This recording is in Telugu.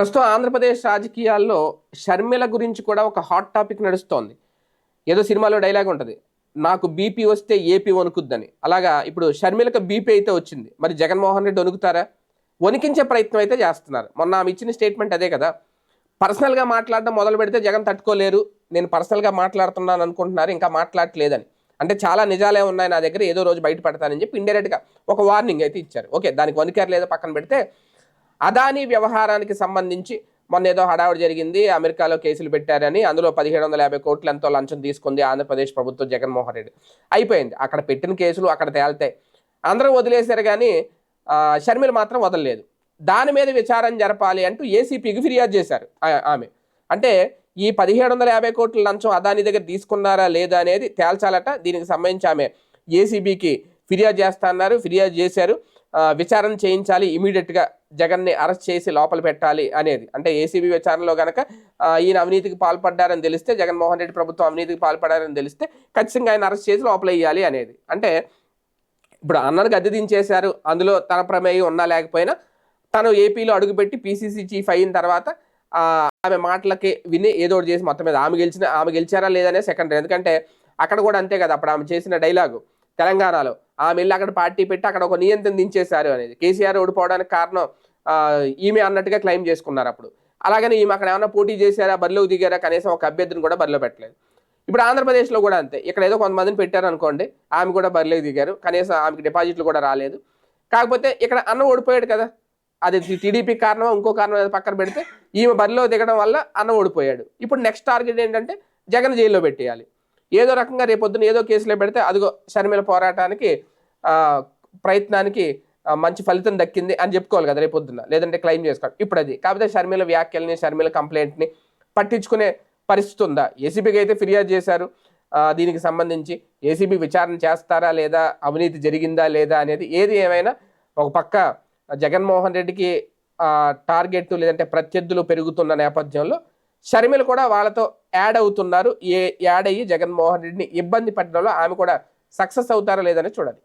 ప్రస్తుతం ఆంధ్రప్రదేశ్ రాజకీయాల్లో షర్మిల గురించి కూడా ఒక హాట్ టాపిక్ నడుస్తోంది. ఏదో సినిమాలో డైలాగ్ ఉంటుంది. నాకు బీపీ వస్తే ఏపీ వణుకుద్దని. అలాగా ఇప్పుడు షర్మిలకు బీపీ అయితే వచ్చింది. మరి జగన్మోహన్ రెడ్డి వణుకుతారా? వణికించే ప్రయత్నం అయితే చేస్తున్నారు. మొన్న ఆమె ఇచ్చిన స్టేట్మెంట్ అదే కదా. పర్సనల్గా మాట్లాడడం మొదలు పెడితే జగన్ తట్టుకోలేరు. నేను పర్సనల్గా మాట్లాడుతున్నాను అనుకుంటున్నారు. ఇంకా మాట్లాడట్లేదని. అంటే చాలా నిజాలే ఉన్నాయి నా దగ్గర. ఏదో రోజు బయటపడతానని చెప్పి ఇండైరెక్ట్గా ఒక వార్నింగ్ అయితే ఇచ్చారు. ఓకే దానికి వణికారు లేదో పక్కన పెడితే అదానీ వ్యవహారానికి సంబంధించి మొన్న ఏదో హడావుడి జరిగింది. అమెరికాలో కేసులు పెట్టారని అందులో పదిహేడు వందల యాభై కోట్లు ఎంతో లంచం తీసుకుంది ఆంధ్రప్రదేశ్ ప్రభుత్వం జగన్మోహన్ రెడ్డి. అయిపోయింది. అక్కడ పెట్టిన కేసులు అక్కడ తేల్తాయి అందరూ వదిలేశారు కానీ షర్మిల మాత్రం వదలలేదు. దాని మీద విచారణ జరపాలి అంటూ ఏసీపీకి ఫిర్యాదు చేశారు ఆ- ఆమె. అంటే ఈ పదిహేడు వందల యాభై కోట్ల లంచం అదాని దగ్గర తీసుకున్నారా లేదా అనేది తేల్చాలట. దీనికి సంబంధించి ఆమె ఏసీబీకి ఫిర్యాదు చేస్తా అన్నారు. ఫిర్యాదు చేశారు. విచారణ చేయించాలి ఇమీడియట్గా జగన్ని అరెస్ట్ చేసి లోపల పెట్టాలి అనేది. అంటే ఏసీబీ విచారణలో కనుక ఈయన అవినీతికి పాల్పడ్డారని తెలిస్తే జగన్మోహన్ రెడ్డి ప్రభుత్వం అవినీతికి పాల్పడారని తెలిస్తే ఖచ్చితంగా ఆయన అరెస్ట్ చేసి లోపల వేయాలి అనేది. అంటే ఇప్పుడు అన్నను గద్దె దించేశారు. అందులో తన ప్రమేయం ఉన్నా లేకపోయినా తను ఏపీలో అడుగుపెట్టి పీసీసీ చీఫ్ అయిన తర్వాత ఆమె మాటలకి విని ఏదో చేసి మొత్తం మీద ఆమె గెలిచిన ఆమె గెలిచారా లేదనే సెకండరీ ఎందుకంటే అక్కడ కూడా అంతే కదా అప్పుడు ఆమె చేసిన డైలాగు తెలంగాణలో. ఆమె వెళ్ళి అక్కడ పార్టీ పెట్టి అక్కడ ఒక నియంత్రణ దించేశారు అనేది. కేసీఆర్ ఓడిపోవడానికి కారణం ఈమె అన్నట్టుగా క్లెయిమ్ చేసుకున్నారు అప్పుడు. అలాగని ఈమె అక్కడ ఏమైనా పోటీ చేశారా బరిలోకి దిగారా కనీసం ఒక అభ్యర్థిని కూడా బరిలో పెట్టలేదు. ఇప్పుడు ఆంధ్రప్రదేశ్లో కూడా అంతే. ఇక్కడ ఏదో కొంతమందిని పెట్టారు అనుకోండి ఆమె కూడా బరిలోకి దిగారు కనీసం ఆమెకి డిపాజిట్లు కూడా రాలేదు. కాకపోతే ఇక్కడ అన్న ఓడిపోయాడు కదా. అది టీడీపీ కారణం ఇంకో కారణం పక్కన పెడితే ఈమె బరిలో దిగడం వల్ల అన్న ఓడిపోయాడు. ఇప్పుడు నెక్స్ట్ టార్గెట్ ఏంటంటే జగన్ జైల్లో పెట్టేయాలి. ఏదో రకంగా రేపొద్దున ఏదో కేసులో పెడితే అదిగో షర్మిల పోరాటానికి ప్రయత్నానికి మంచి ఫలితం దక్కింది అని చెప్పుకోవాలి కదా రేపొద్దున లేదంటే క్లెయిమ్ చేసుకోవాలి. ఇప్పుడు అది. కాకపోతే షర్మిల వ్యాఖ్యల్ని షర్మిల కంప్లైంట్ని పట్టించుకునే పరిస్థితి ఉందా? ఏసీబీకి అయితే ఫిర్యాదు చేశారు. దీనికి సంబంధించి ఏసీబీ విచారణ చేస్తారా లేదా? అవినీతి జరిగిందా లేదా అనేది ఏది ఏమైనా ఒక పక్క జగన్మోహన్ రెడ్డికి టార్గెట్ లేదంటే ప్రత్యర్థులు పెరుగుతున్న నేపథ్యంలో షర్మిల కూడా వాళ్ళతో యాడ్ అవుతున్నారు. ఏ యాడ్ అయ్యి జగన్మోహన్ రెడ్డిని ఇబ్బంది పెట్టడంలో ఆమె కూడా సక్సెస్ అవుతారా లేదని చూడాలి.